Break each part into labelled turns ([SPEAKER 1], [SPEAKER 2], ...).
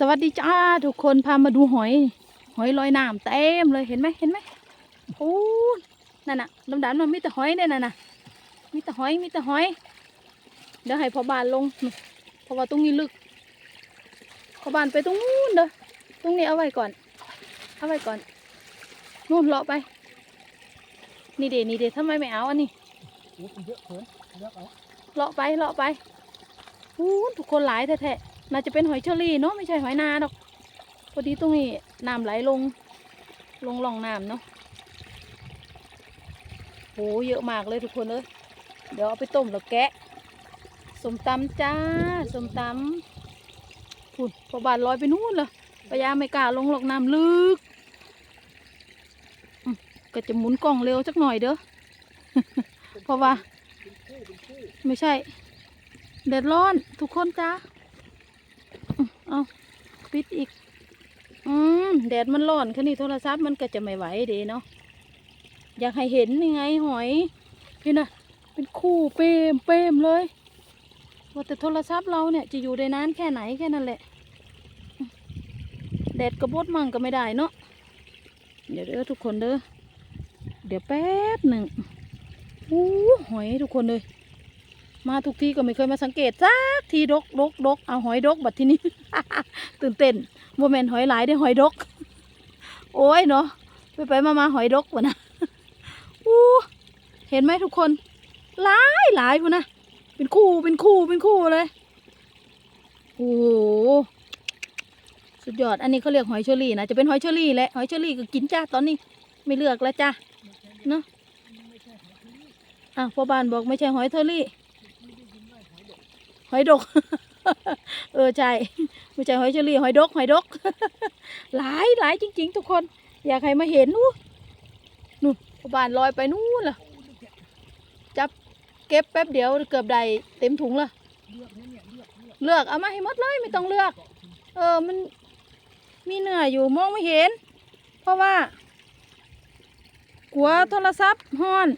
[SPEAKER 1] สวัสดีจ้าทุกคนพามาดูหอย หอยลอยน้ำเต็มเลยเห็นไหมเห็นไหมโอ้นั่นน่ะดำๆมันมีแต่หอยเนี่ยน่ะน่ะมีแต่หอยมีแต่หอย เดี๋ยวให้พ่อบานลงเพราะว่าตรงนี้ลึกพ่อบานไปตรงนู้นเด้อตรงนี้เอาไว้ก่อนเอาไว้ก่อนนู่นเลาะไป นี่เดนี่เดทำไมไม่เอาอันนี้
[SPEAKER 2] โอ้ยเยอะเกินเยอะเอา
[SPEAKER 1] เลาะไปเลาะไปอู้ทุกคนหลายแท้ๆ น่าจะเป็นหอยเชอรี่เนาะไม่ใช่หอยนาดอกพอดีตรงนี้น้ำไหลลง ลงหล่องน้ำเนาะโหเยอะมากเลยทุกคนเอ้ยเดี๋ยวเอาไปต้มแล้วแกะสมตำจ้าสมตำพุ่นพอบานลอยไปนู่นเลยปยาไม่กล้าลงหรอกน้ำลึกก็จะหมุนกล้องเร็วสักหน่อยเด้อเพราะว่า ไม่ใช่แดดร้อนทุกคนจ้า เอาปิดอีก อืมแดดมันร้อนคันนี้โทรศัพท์มันก็จะไม่ไหวเดเนาะอยากให้เห็นยังไงหอย พี่นะเป็นคู่เปมเปมเลยว่าแต่โทรศัพท์เราเนี่ยจะอยู่ได้นานแค่ไหนแค่นั้นแหละ แดดกระบดมั่งก็ไม่ได้เนาะเดี๋ยวเด้อทุกคนเด้อเดี๋ยวแป๊บหนึ่งอู้หอยทุกคนเลย มาทุกที่ก็ไม่เคยมาสังเกตสักทีดกดกดกเอาหอยดกบัดที่นี้ ตื่นเต้นโมเมนหอยหลายได้หอยดก โอ้ยเนาะไปไปมามาหอยดกวะนะอู้เห็นไหมทุกคน หลายหลายพุ่นนะเป็นคู่เป็นคู่เป็นคู่เลยโอ้สุดยอด อันนี้เขาเรียกหอยเชอรี่นะจะเป็นหอยเชอรี่แหละหอยเชอรี่ก็กินจ้าตอนนี้ ไม่เลือกแล้วจ้าเนาะอะพ่อบ้านบอกไม่ใช่หอยเชอรี่ หอยดก เออใช่ไม่ใช่หอยเชอรี่หอยดก หอยดก หลายหลายจริง ๆ ทุกคน อยากให้มาเห็นอู้นู่นบานลอยไปนู่นล่ะ จับเก็บแป๊บเดียวเกือบได้เต็มถุงละ
[SPEAKER 2] เลือกเอา
[SPEAKER 1] มาให้หมดเลยไม่ต้องเลือก เออมันมีเหนื้อยอยู่มองไม่เห็น เพราะว่า กลัวโทรศัพท์ฮ้อน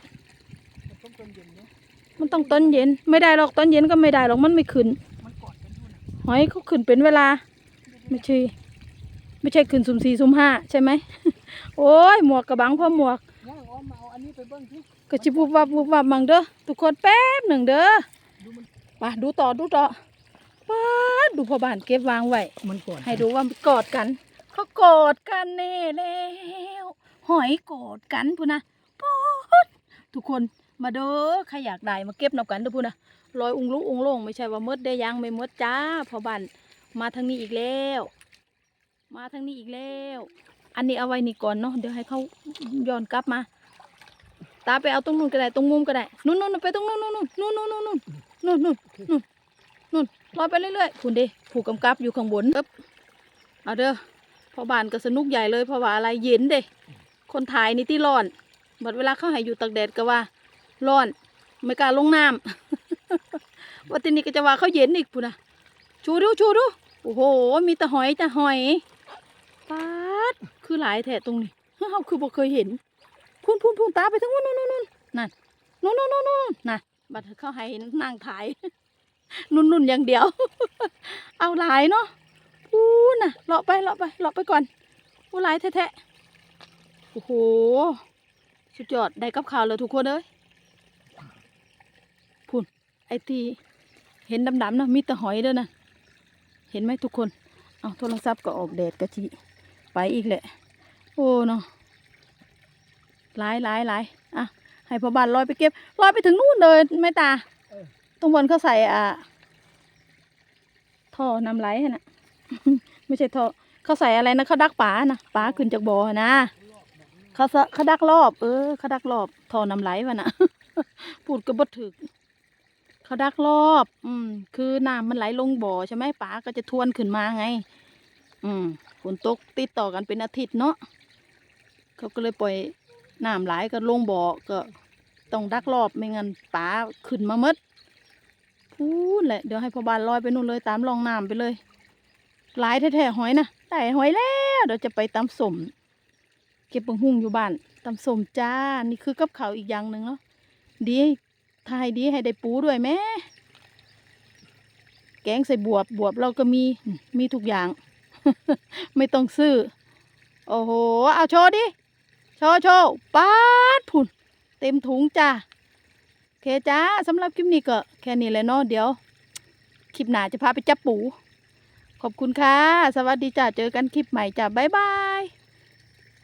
[SPEAKER 2] มันต้อง
[SPEAKER 1] ต้อนเย็น ไม่ได้หรอกตอนเย็นก็ไม่ได้หรอกมันไม่ขึ้นหอยเขาขึ้นเป็นเวลา ไม่ใช่ไม่ใช่ขึ้นสุ่มสี่สุ่มห้าใช่ไหมโอ้ยหมวกกระบังพ่อหมวก
[SPEAKER 2] ย่างอ้อมมาเอาอันนี้ไปเบิ้งที่
[SPEAKER 1] ก็จิบุบวับบุบวับมังเด้อทุกคนแป๊บหนึ่งเด้อ
[SPEAKER 2] มัน
[SPEAKER 1] ไปดูต่อดูต่อป้าดูพ่อบ้านเก็บวางไว้
[SPEAKER 2] มันกอด
[SPEAKER 1] ให้ดูว่ามันกอดกันเขากอดกันแน่แล้วหอยกอดกันพูนะป๊ดทุกคน มาเด้อใครอยากได้มาเก็บนำกันเด้อพูนะลอยองลุกองลงไม่ใช่ว่าหมดได้ยังไม่หมดจ้าพอบ้านมาทางนี้อีกแล้ว มาทางนี้อีกแล้ว อันนี้เอาไว้นี่ก่อนเนาะเดี๋ยวให้เขาย้อนกลับมา ตาไปเอาตรงนู้นก็ได้ตรงมุมก็ได้นู่นนู่นไปตรงนู้นนู่นนู่นนู่นนู่นนู่นนู่นนู่นนู่นนู่นลอยไปเรื่อยๆคุณดิผู้กำกับอยู่ข้างบนปึ๊บเอาเด้อพอบานก็สนุกใหญ่เลยเพราะว่าอะไรเย็นเด้คนถ่ายนี่ที่ร้อนบัดเวลาเข้าให้อยู่ตากแดดก็ว่า ร้อน ไม่กล้าลงน้ำว่าทีนี้ก็จะว่าเขาเย็นอีกพูนะชูดูชูดูโอ้โห มีแต่หอยแต่หอยปาดคือหลายแถะตรงนี้เฮ้าคือบ่เคยเห็น พุ่นพุ่นพุ่นตาไปทั้งนู้นนู้นนู้นนู้นนั่นนู้นนู้นนู้นนู้นน่ะบัดเขาให้นั่งถ่ายนุ่นนุ่นอย่างเดียว เอาหลายเนาะพูนน่ะเลาะไปเลาะไปเลาะไปก่อนผู้หลายแท้ๆโอ้โหสุดยอดได้กับข่าวเลยทุกคนเอ้ย ไอที่เห็นดำๆนะมีแต่หอยเด้อนะเห็นไหมทุกคน เอาโทรศัพท์ก็ออกแดดกะจิไปอีกแหละ โอ้เนาะหลายหลายหลายอะ ให้พ่อบ้านลอยไปเก็บลอยไปถึงนู่นเลยแม่ตา ตรงบนเขาใส่อะท่อน้ำไหลนะไม่ใช่ท่อเขาใส่อะไรนะเขาดักป่านะป่าขึ้นจากบ่อนะเขาสะเขาดักรอบ เออเขาดักรอบท่อน้ำไหลวะนะพูดก็บ่ถึก เขาดักรอบ อืม คือน้ำมันไหลลงบ่อใช่ไหมป่าก็จะทวนขึ้นมาไง อืมฝนตกติดต่อกันเป็นอาทิตย์เนาะเขาก็เลยปล่อยน้ำไหลก็ลงบ่อก็ต้องดักรอบไม่งั้นปลาขึ้นมาหมดพูดแหละเดี๋ยวให้พ่อบ้านลอยไปนู่นเลยตามรองน้ำไปเลยหลายแท้ๆหอยนะได้หอยแล้วเดี๋ยวจะไปตำสมเก็บปังหุ่งอยู่บ้านตำสมจ้านี่คือกับเขาอีกอย่างหนึ่งเนาะดี ทายดีให้ได้ปูด้วยแม่แกงใส่บวบบวบเราก็มีมีทุกอย่าง ไม่ต้องซื้อ โอ้โห เอาโชว์ดิ โชว์โชว์ป๊าดผุนเต็มถุงจ้าเคจ้าสำหรับคลิปนี้ก็แค่นี้แหละเนาะเดี๋ยว คลิปหน้าจะพาไปจับปู ขอบคุณค่ะ สวัสดีจ้าเจอกันคลิปใหม่จ้าบ๊ายบาย